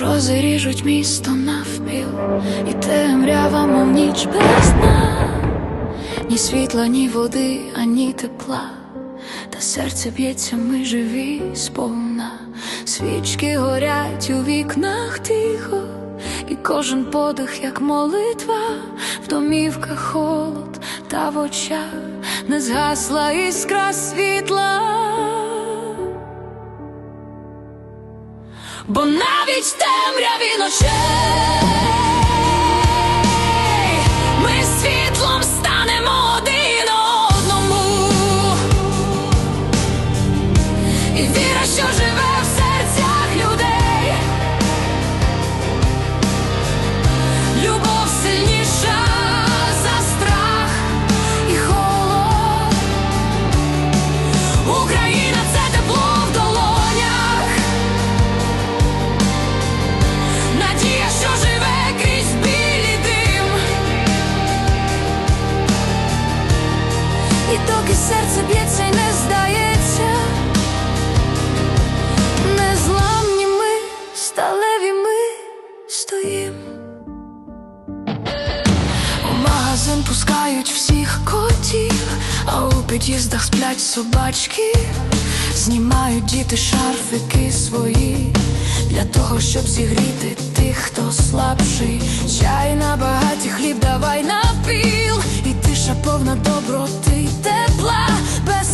Морози ріжуть місто навпіл, і темрява, мов ніч без дна. Ні світла, ні води, ані тепла, та серце б'ється, ми живі сповна. Свічки горять у вікнах тихо, і кожен подих, як молитва, в домівках холод, та в очах не згасла іскра світла. Бо навіть темряві ночей ми світлом станемо один одному. І віра, що живе в серцях людей. Любов сильніша за страх і холод. Україна це магазин пускають всіх котів, а у під'їздах сплять собачки, знімають діти шарфики свої для того, щоб зігріти тих, хто слабший. Чай на багаті, хліб давай на піл, і тиша повна доброти тепла. Без